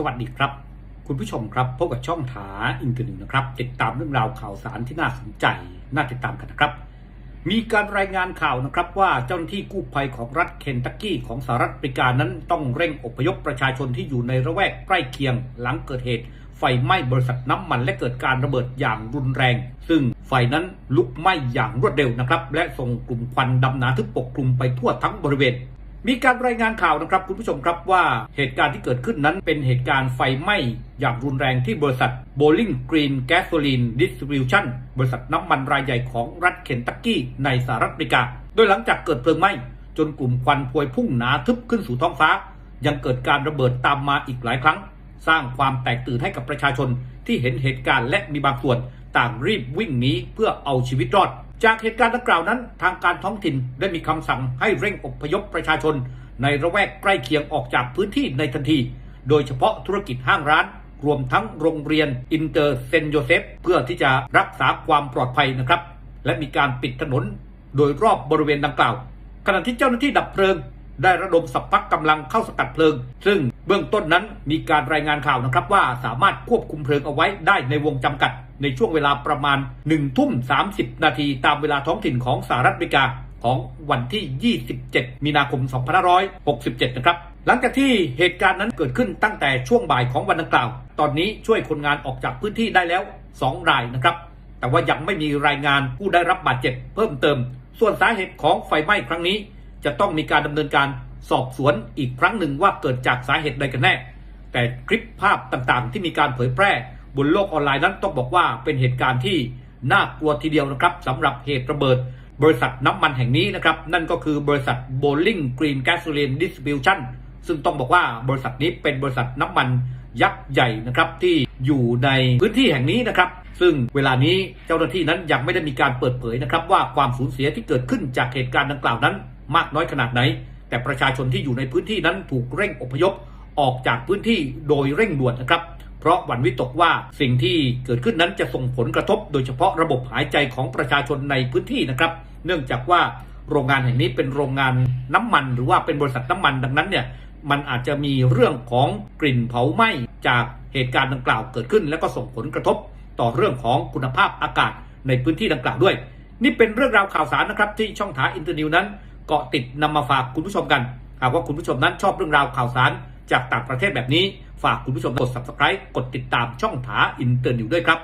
สวัสดีครับ คุณผู้ชมครับพบกับช่องถาอินเทอร์เน็ตนะครับ ติดตามเรื่องราวข่าวสารที่น่าสนใจ น่าติดตามกันนะครับ มีการรายงานข่าวนะครับว่าเจ้าหน้าที่กู้ภัยของรัฐเคนตักกี้ของสหรัฐอเมริกานั้นต้องเร่งอพยพประชาชนที่อยู่ในระแวกใกล้เคียง หลังเกิดเหตุ ไฟไหม้บริษัทน้ำมันและเกิดการระเบิดอย่างรุนแรง ซึ่งไฟนั้นลุกไหม้อย่างรวดเร็วนะครับและส่งกลุ่มควันดำหนาทึบปกคลุมไปทั่วทั้งบริเวณ มีการรายงานข่าวนะครับคุณผู้ชมครับว่าเหตุการณ์ที่เกิดขึ้นนั้นเป็นเหตุการณ์ไฟไหม้อย่างรุนแรงที่บริษัท Bowling Green Gasoline Distribution บริษัทน้ำมันรายใหญ่ของรัฐเคนตักกี้ในสหรัฐอเมริกา โดยหลังจากเกิดเพลิงไหม้ จนกลุ่มควันพวยพุ่งหนาทึบขึ้นสู่ท้องฟ้า ยังเกิดการระเบิดตามมาอีกหลายครั้ง สร้างความแตกตื่นให้กับประชาชนที่เห็นเหตุการณ์และมีบางส่วนต่างรีบวิ่งหนีเพื่อเอาชีวิตรอด จากเหตุการณ์ดังกล่าวนั้น ทางการท้องถิ่นได้มีคำสั่งให้เร่งอพยพประชาชน ในระแวกใกล้เคียงออกจากพื้นที่ในทันที โดยเฉพาะธุรกิจห้างร้าน รวมทั้งโรงเรียนอินเตอร์เซนโยเซฟเพื่อที่จะรักษาความปลอดภัยนะครับ และมีการปิดถนนโดยรอบบริเวณดังกล่าว ขณะที่เจ้าหน้าที่ดับเพลิง ได้ระดมสัพพักกำลังเข้าสกัดเพลิง ซึ่งเบื้องต้นนั้นมีการรายงานข่าวนะครับว่าสามารถควบคุมเพลิงเอาไว้ได้ในวงจำกัด ในช่วงเวลาประมาณ 1 ทุ่ม 30 นาทีตามเวลาท้องถิ่นของสหรัฐอเมริกาของวันที่ 27 มีนาคม 2567 นะครับ หลังจากที่เหตุการณ์นั้นเกิดขึ้นตั้งแต่ช่วงบ่ายของวันดังกล่าว ตอนนี้ช่วยคนงานออกจากพื้นที่ได้แล้ว 2 รายนะครับ แต่ว่ายังไม่มีรายงานผู้ได้รับบาดเจ็บเพิ่มเติม ส่วนสาเหตุของไฟไหม้ครั้งนี้ จะต้องมีการดำเนินการสอบสวนอีกครั้งหนึ่งว่าเกิดจากสาเหตุใดกันแน่ แต่คลิปภาพต่างๆ ที่มีการเผยแพร่ บนโลกออนไลน์นั้นต้องบอกว่าเป็นเหตุการณ์ที่น่ากลัวทีเดียวนะครับสำหรับเหตุระเบิด บริษัทน้ำมันแห่งนี้นะครับ นั่นก็คือบริษัท Bowling Green Gasoline Distribution ซึ่งต้องบอกว่าบริษัทนี้เป็นบริษัทน้ำมันยักษ์ใหญ่นะครับที่อยู่ในพื้นที่แห่งนี้นะครับ ซึ่งเวลานี้เจ้าหน้าที่นั้นยังไม่ได้มีการเปิดเผยนะครับ ว่าความสูญเสียที่เกิดขึ้นจากเหตุการณ์ดังกล่าวนั้น มากน้อยขนาดไหน แต่ประชาชนที่อยู่ในพื้นที่นั้นถูกเร่งอพยพออกจากพื้นที่โดยเร่งด่วนนะครับ เพราะหวั่นวิตกว่าสิ่งที่เกิดขึ้นนั้นจะส่งผลกระทบ โดยเฉพาะระบบหายใจของประชาชนในพื้นที่นะครับ เนื่องจากว่าโรงงานแห่งนี้เป็นโรงงานน้ำมัน หรือว่าเป็นบริษัทน้ำมันดังนั้นเนี่ยมันอาจจะมีเรื่องของกลิ่นเผาไหม้จากเหตุการณ์ดังกล่าวเกิดขึ้น และก็ส่งผลกระทบต่อเรื่องของคุณภาพอากาศในพื้นที่ดังกล่าวด้วย นี่เป็นเรื่องราวข่าวสารนะครับที่ช่องทาอินเตอร์นิวนั้นเกาะติดนำมาฝากคุณผู้ชมกัน หากว่าคุณผู้ชมนั้นชอบเรื่องราวข่าวสาร จากต่างประเทศแบบนี้ ฝากคุณผู้ชมกด subscribe กดติดตามช่องผาอินเตอร์นิวด้วยครับ